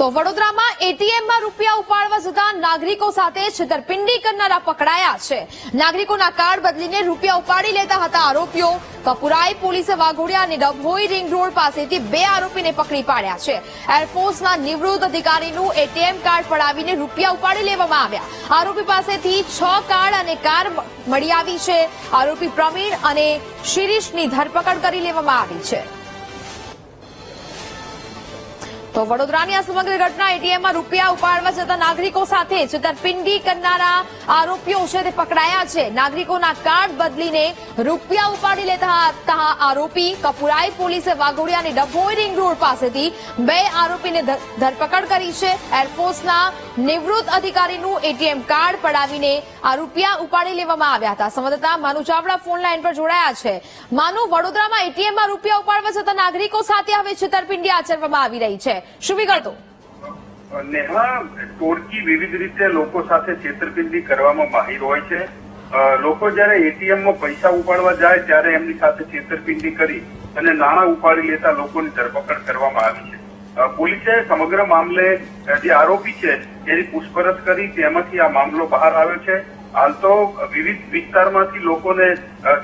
તો વડોદરામાં એટીએમમાં રૂપિયા ઉપાડવા જતા નાગરિકો સાથે છેતરપિંડી કરનારા પકડાયા છે. નાગરિકોના કાર્ડ બદલીને રૂપિયા ઉપાડી લેતા હતા આરોપીઓ. કપુરાઈ પોલીસે વાઘોડિયા અને ડભોઈ રિંગ રોડ પાસેથી બે આરોપીને પકડી પાડ્યા છે. એરફોર્સના નિવૃત્ત અધિકારીનું એટીએમ કાર્ડ પડાવીને રૂપિયા ઉપાડી લેવામાં આવ્યા. આરોપી પાસેથી છ કાર્ડ અને કાર મળી આવી છે. આરોપી પ્રવીણ અને શિરીષની ધરપકડ કરી લેવામાં આવી છે. તો વડોદરાની આ સમગ્ર ઘટના એટીએમમાં રૂપિયા ઉપાડવા જતા નાગરિકો સાથે છેતરપિંડી કરનારા આરોપીઓ છે તે પકડાયા છે. નાગરિકોના કાર્ડ બદલીને રૂપિયા ઉપાડી લેતા હતા આરોપી કપુરાઈ પોલીસે વાઘોડિયાની ડભોઈ રિંગ રોડ પાસેથી બે આરોપીને ધરપકડ કરી છે. એરફોર્સના નિવૃત્ત અધિકારીનું એટીએમ કાર્ડ પડાવીને આ રૂપિયા ઉપાડી લેવામાં આવ્યા હતા. સંવાદદાતા માનુ ચાવડા ફોન લાઈન પર જોડાયા છે. માનુ, વડોદરામાં એટીએમમાં રૂપિયા ઉપાડવા જતા નાગરિકો સાથે હવે છેતરપિંડી આચરવામાં આવી રહી છે. શું વિગતો? નેહા, ટોળકી વિવિધ રીતે લોકો સાથે છેતરપિંડી કરવામાં માહિર હોય છે. લોકો જયારે એટીએમમાં પૈસા ઉપાડવા જાય ત્યારે એમની સાથે છેતરપિંડી કરી અને નાણાં ઉપાડી લેતા લોકોની ધરપકડ કરવામાં આવી છે. પોલીસે સમગ્ર મામલે જે આરોપી છે, એની પૂછપરછ કરી, તેમાંથી આ મામલો બહાર આવ્યો છે. હાલ તો વિવિધ વિસ્તારમાંથી લોકોને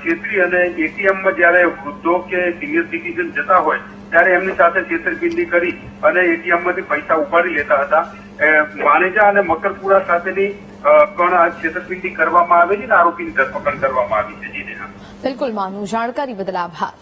છેતરી અને એટીએમમાં જયારે વૃદ્ધો કે સિનિયર સિટીઝન જતા હોય, ત્યારે એમની સાથે છેતરપિંડી કરી અને એટીએમમાંથી પૈસા ઉપાડી લેતા હતા. માનેજા અને મકરપુરા સાથેની પણ છેતરપિંડી કરવામાં આવેલી ને આરોપીની ધરપકડ કરવામાં આવી છે? જી બિલકુલ માનુ જાણકારી બદલ આભાર.